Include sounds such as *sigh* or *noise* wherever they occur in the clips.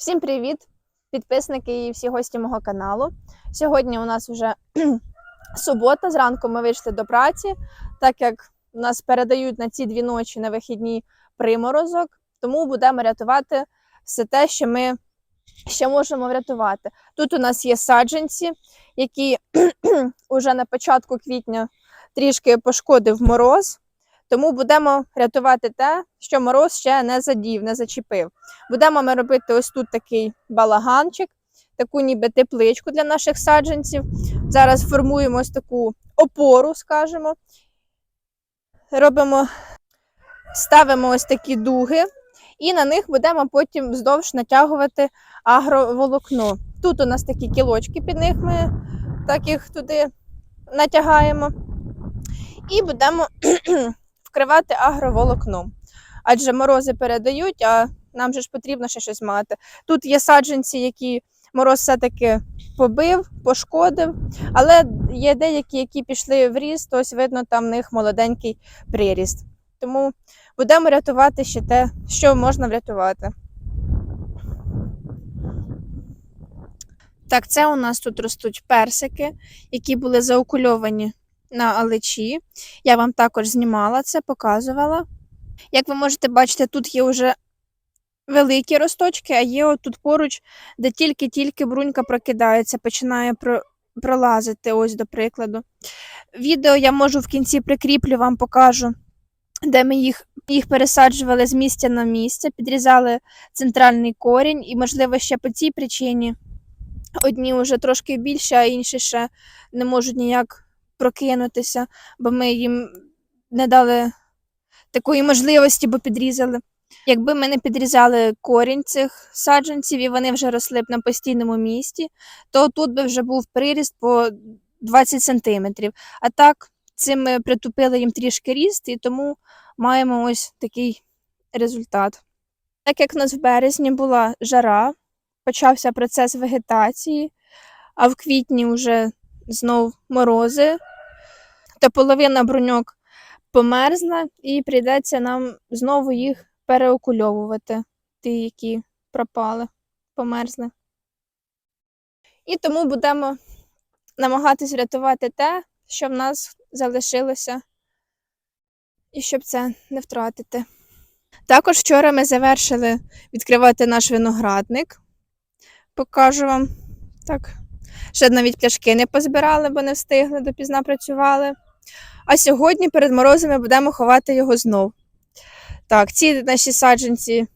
Всім привіт, підписники і всі гості мого каналу. Сьогодні у нас вже *clears throat* субота. Зранку ми вийшли до праці, так як нас передають на ці дві ночі на вихідні приморозок, тому будемо рятувати все те, що ми ще можемо врятувати. Тут у нас є саджанці, які *clears throat* вже на початку квітня трішки пошкодив мороз. Тому будемо рятувати те, що мороз ще не задів, не зачепив. Будемо ми робити ось тут такий балаганчик, таку ніби тепличку для наших саджанців. Зараз формуємо ось таку опору, скажімо. Робимо, ставимо ось такі дуги, і на них будемо потім вздовж натягувати агроволокно. Тут у нас такі кілочки під них ми так їх туди натягаємо. І будемо вкривати агроволокном. Адже морози передають, а нам же ж потрібно ще щось мати. Тут є саджанці, які мороз все-таки побив, пошкодив, але є деякі, які пішли в ріст, ось видно, там в них молоденький приріст. Тому будемо рятувати ще те, що можна врятувати. Так, це у нас тут ростуть персики, які були заокульовані на алечі. Я вам також знімала це, показувала. Як ви можете бачити, тут є вже великі росточки, а є отут поруч, де тільки-тільки брунька прокидається, починає про... пролазити, ось до прикладу. Відео я можу в кінці прикріплю, вам покажу, де ми їх, їх пересаджували з місця на місце, підрізали центральний корінь, і, можливо, ще по цій причині одні вже трошки більше, а інші ще не можуть ніяк прокинутися, бо ми їм не дали такої можливості, бо підрізали. Якби ми не підрізали корінь цих саджанців і вони вже росли б на постійному місці, то тут би вже був приріст по 20 сантиметрів. А так, цим ми притупили їм трішки ріст, і тому маємо ось такий результат. Так як в нас в березні була жара, почався процес вегетації, а в квітні вже знов морози, то половина бруньок померзла, і прийдеться нам знову їх переокульовувати, ті, які пропали, померзли. І тому будемо намагатись врятувати те, що в нас залишилося, і щоб це не втратити. Також вчора ми завершили відкривати наш виноградник. Покажу вам так. Ще навіть пляшки не позбирали, бо не встигли, допізна працювали. А сьогодні перед морозами будемо ховати його знов. Так, ці наші саджанці,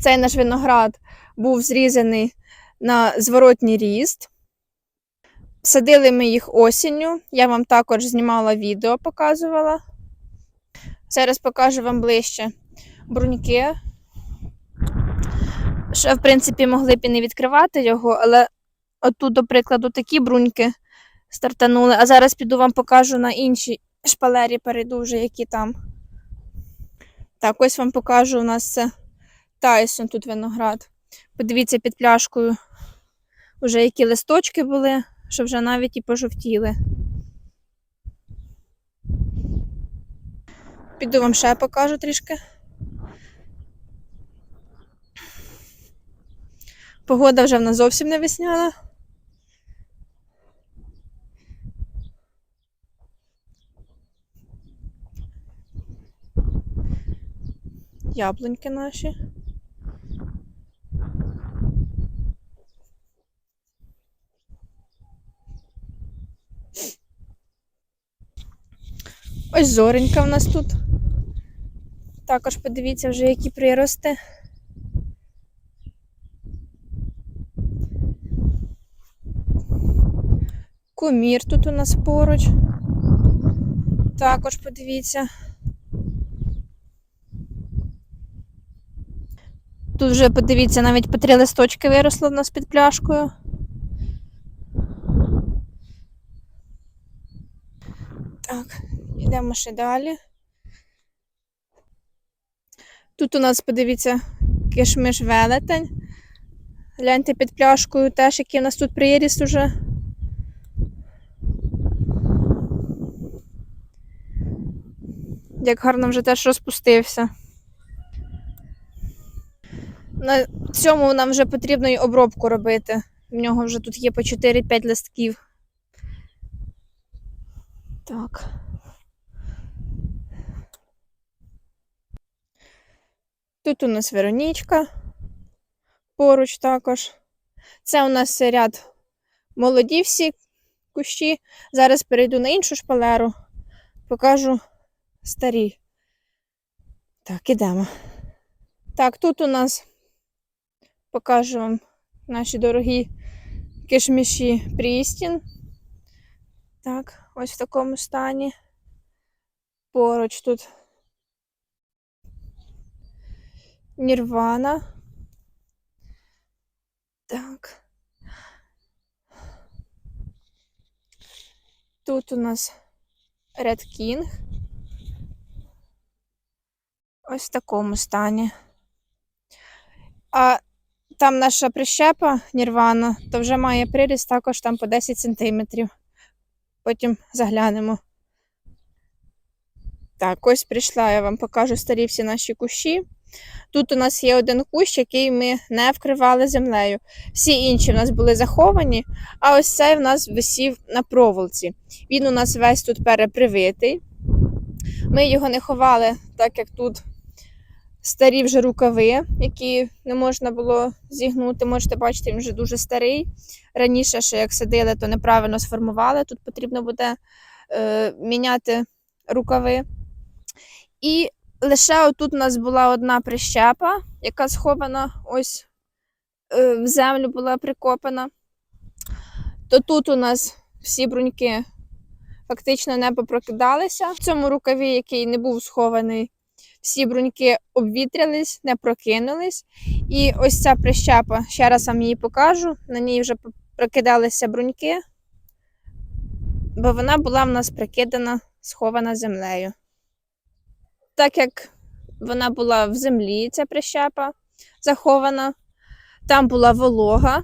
цей наш виноград був зрізаний на зворотній ріст. Садили ми їх осінню. Я вам також знімала відео, показувала. Зараз покажу вам ближче бруньки. Ще, в принципі, могли б і не відкривати його, але отут, до прикладу, такі бруньки стартанули. А зараз піду вам покажу на іншій шпалері, перейду вже, які там. Так, ось вам покажу у нас це Тайсон тут виноград. Подивіться під пляшкою, вже які листочки були, що вже навіть і пожовтіли. Піду вам ще покажу трішки. Погода вже в нас зовсім не весняна. Яблуньки наші. Ось зоренька в нас тут. Також подивіться вже, які прирости. Кумір тут у нас поруч. Також подивіться. Тут вже подивіться, навіть по три листочки виросло в нас під пляшкою. Так, йдемо ще далі. Тут у нас, подивіться, кишмиш велетень. Гляньте під пляшкою теж, який у нас тут приріст уже. Як гарно вже теж розпустився. На цьому нам вже потрібно й обробку робити. В нього вже тут є по 4-5 листків. Так. Тут у нас Веронічка. Поруч також. Це у нас ряд молоді всі кущі. Зараз перейду на іншу шпалеру, покажу старі. Так, ідемо. Так, тут у нас покажу вам наші дорогі кишміші Прістін. Так, ось в такому стані. Поруч тут Нірвана. Так. Тут у нас Red King. Ось в такому стані. А там наша прищепа Нірвана, то вже має приріст також там по 10 сантиметрів. Потім заглянемо. Так, ось прийшла, я вам покажу старі всі наші кущі. Тут у нас є один кущ, який ми не вкривали землею. Всі інші в нас були заховані, а ось цей в нас висів на проволоці. Він у нас весь тут перепривитий. Ми його не ховали, так як тут старі вже рукави, які не можна було зігнути. Можете бачити, він вже дуже старий. Раніше, ще як садили, то неправильно сформували. Тут потрібно буде е, міняти рукави. І лише отут у нас була одна прищепа, яка схована ось е, в землю була прикопана. То тут у нас всі бруньки фактично не попрокидалися. В цьому рукаві, який не був схований, всі бруньки обвітрялись, не прокинулись. І ось ця прищепа, ще раз вам її покажу. На ній вже прокидалися бруньки, бо вона була в нас прикидана, схована землею. Так як вона була в землі, ця прищепа захована, там була волога,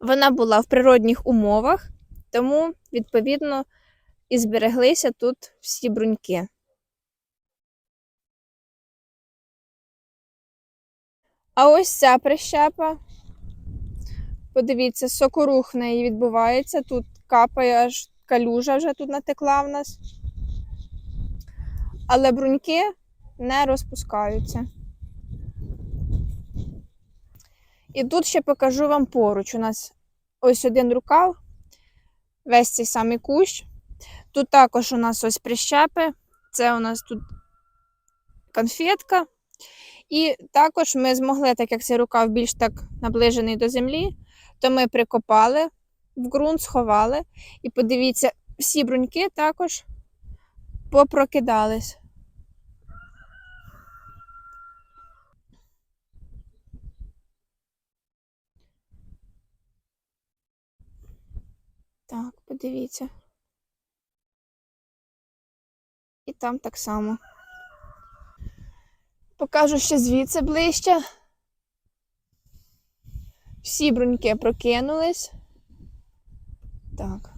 вона була в природних умовах, тому, відповідно, і збереглися тут всі бруньки. А ось ця прищепа. Подивіться, сокорух в неї відбувається. Тут капає аж калюжа вже тут натекла в нас. Але бруньки не розпускаються. І тут ще покажу вам поруч. У нас ось один рукав, весь цей самий кущ. Тут також у нас ось прищепи. Це у нас тут конфетка. І також ми змогли, так як цей рукав більш так наближений до землі, то ми прикопали в ґрунт, сховали. І подивіться, всі бруньки також попрокидались. Так, подивіться. І там так само. Покажу ще звідси ближче. Всі бруньки прокинулись. Так.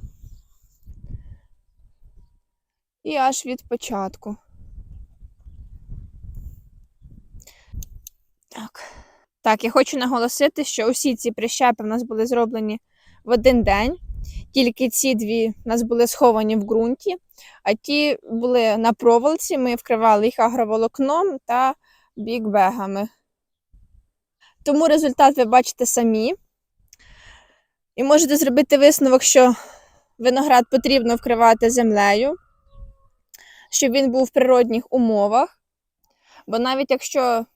І аж від початку. Так. Так, я хочу наголосити, що усі ці прищепи в нас були зроблені в один день. Тільки ці дві в нас були сховані в ґрунті, а ті були на проволоці. Ми вкривали їх агроволокном та бікбегами. Тому результат ви бачите самі. І можете зробити висновок, що виноград потрібно вкривати землею, щоб він був в природних умовах. Бо навіть якщо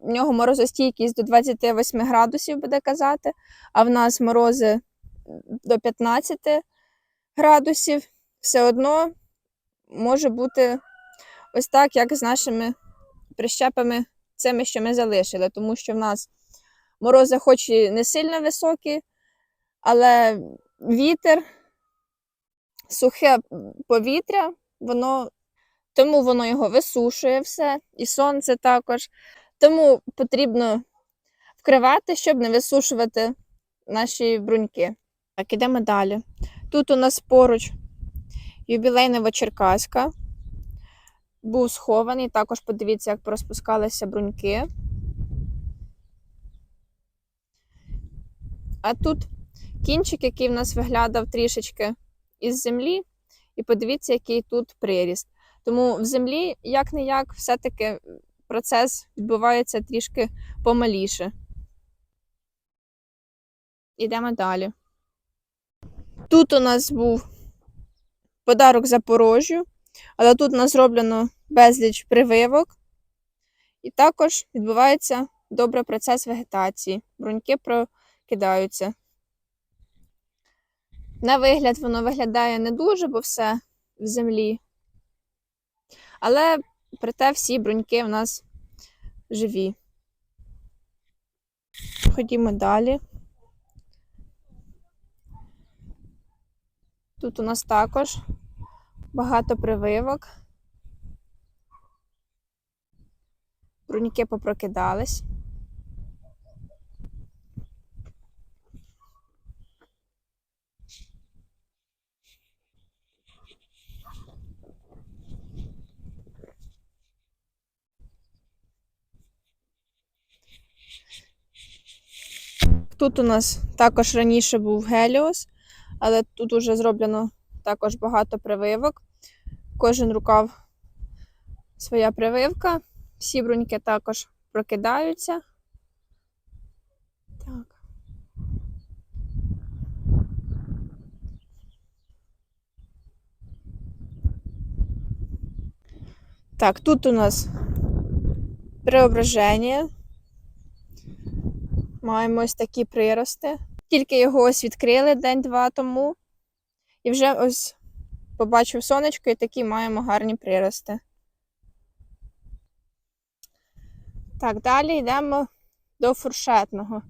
в нього морозостійкість до 28 градусів буде казати, а в нас морози до 15 градусів, все одно може бути ось так, як з нашими прищепами, цими, що ми залишили, тому що в нас морози, хоч і не сильно високі, але вітер, сухе повітря, воно тому воно його висушує все, і сонце також. Тому потрібно вкривати, щоб не висушувати наші бруньки. Так, ідемо далі. Тут у нас поруч юбілейнова черкаська. Був схований, також подивіться, як порозпускалися бруньки. А тут кінчик, який в нас виглядав трішечки із землі, і подивіться, який тут приріст. Тому в землі, як не як, все-таки процес відбувається трішки помаліше. Йдемо далі. Тут у нас був подарок Запорожжю, але тут у нас зроблено безліч прививок. І також відбувається добре процес вегетації. Бруньки прокидаються. На вигляд воно виглядає не дуже, бо все в землі. Але проте всі бруньки в нас живі. Ходімо далі. Тут у нас також багато прививок. Бруньки попрокидались. Тут у нас також раніше був Геліос, але тут уже зроблено також багато прививок. Кожен рукав своя прививка. Всі бруньки також прокидаються. Так. Так, тут у нас преображення. Маємо ось такі прирости. Тільки його ось відкрили день-два тому. І вже ось побачив сонечко, і такі маємо гарні прирости. Так, далі йдемо до фуршетного.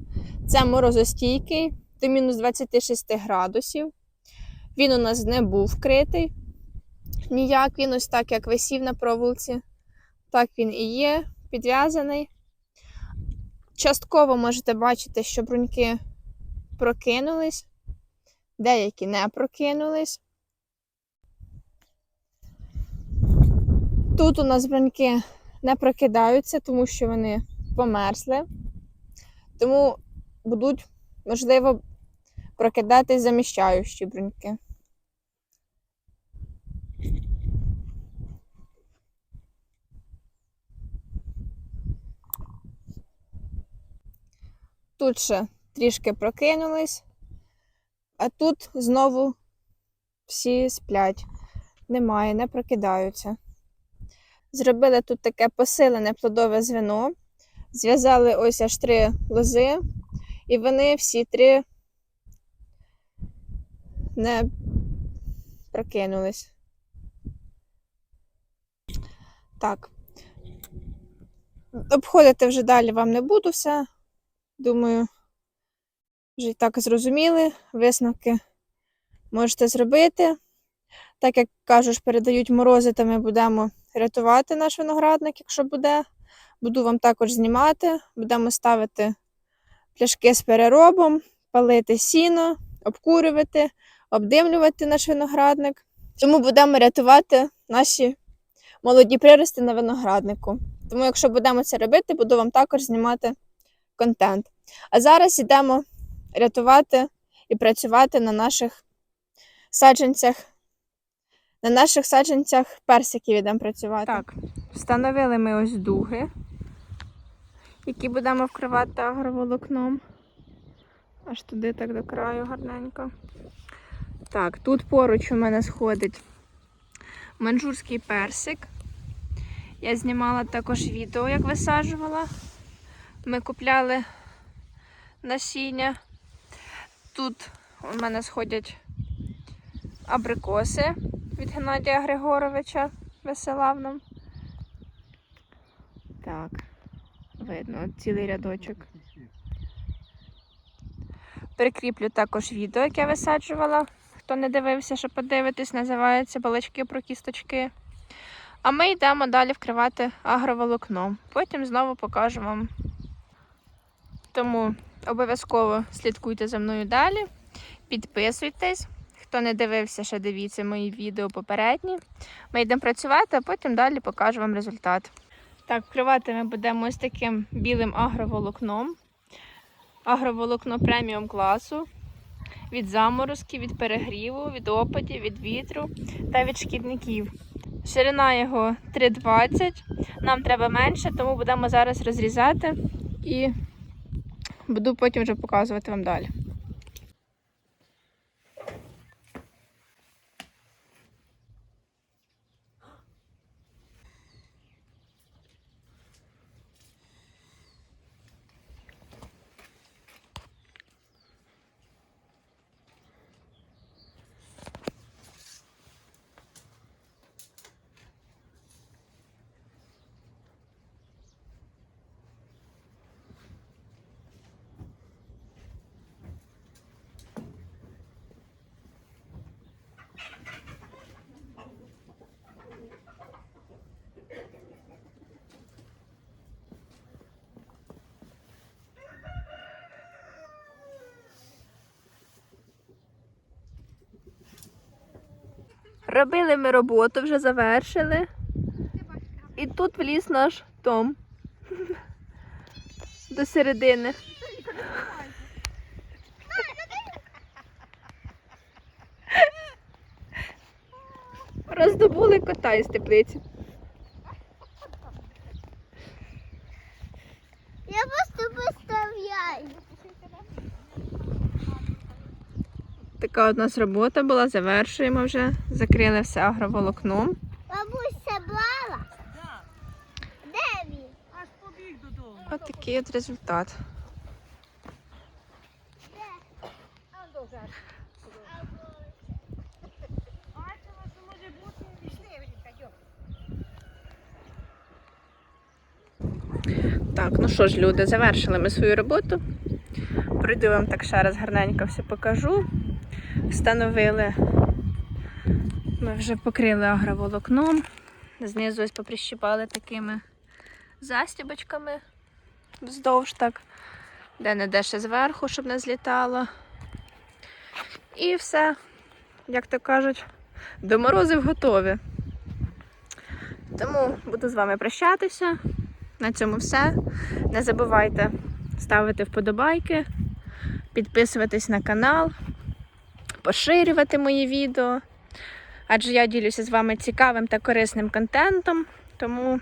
Це морозостійкий до мінус 26 градусів. Він у нас не був вкритий. Ніяк він ось так, як висів на проволоці. Так він і є, підв'язаний. Частково можете бачити, що бруньки прокинулись, деякі не прокинулись. Тут у нас бруньки не прокидаються, тому що вони померзли. Тому будуть, можливо, прокидатись заміщаючі бруньки. Тут ще трішки прокинулись, а тут знову всі сплять. Немає, не прокидаються. Зробили тут таке посилене плодове звено, зв'язали ось аж три лози, і вони всі три не прокинулись. Так. Обходити вже далі вам не буду все. Думаю, вже так зрозуміли. Висновки можете зробити. Так як кажу, ж, передають морози, то ми будемо рятувати наш виноградник, якщо буде. Буду вам також знімати. Будемо ставити пляшки з переробом, палити сіно, обкурювати, обдимлювати наш виноградник. Тому будемо рятувати наші молоді прирости на винограднику. Тому, якщо будемо це робити, буду вам також знімати контент. А зараз йдемо рятувати і працювати на наших саджанцях. На наших саджанцях персиків йдемо працювати. Так, встановили ми ось дуги, які будемо вкривати агроволокном. Аж туди так до краю гарненько. Так, тут поруч у мене сходить манжурський персик. Я знімала також відео, як висаджувала. Ми купляли насіння. Тут у мене сходять абрикоси від Геннадія Григоровича висилав нам. Так, видно цілий рядочок. Прикріплю також відео, яке висаджувала. Хто не дивився, що подивитись, називається балачки про кісточки. А ми йдемо далі вкривати агроволокном. Потім знову покажу вам. Тому обов'язково слідкуйте за мною далі. Підписуйтесь. Хто не дивився, ще дивіться мої відео попередні. Ми йдемо працювати, а потім далі покажу вам результат. Так, вкривати ми будемо ось таким білим агроволокном. агроволокно преміум класу від заморозків, від перегріву, від опадів, від вітру та від шкідників. Ширина його 3,20. Нам треба менше, тому будемо зараз розрізати і буду потім вже показувати вам далі. Робили ми роботу, вже завершили. І тут вліз наш Том. *laughs* До середини. Роздобули кота із теплиці. Я просто поставляю. Така у нас робота була, завершуємо вже. Закрили все агроволокном. Бабуся брала? Де він? Аж побіг додому. Ось такий от результат. Так, ну що ж, люди, завершили ми свою роботу. Пройду вам так ще раз гарненько все покажу. Встановили. Ми вже покрили агроволокном. Знизу ось поприщипали такими застібочками вздовж так, де не де ще зверху, щоб не злітало. І все, як то кажуть, до морозив готові. Тому буду з вами прощатися. На цьому все. Не забувайте ставити вподобайки, підписуватись на канал, поширювати мої відео. Адже я ділюся з вами цікавим та корисним контентом. Тому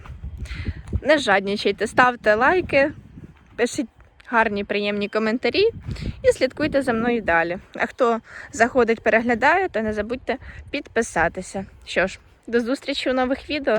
не жаднічайте, ставте лайки, пишіть гарні, приємні коментарі і слідкуйте за мною далі. А хто заходить, переглядає, то не забудьте підписатися. Що ж, до зустрічі у нових відео.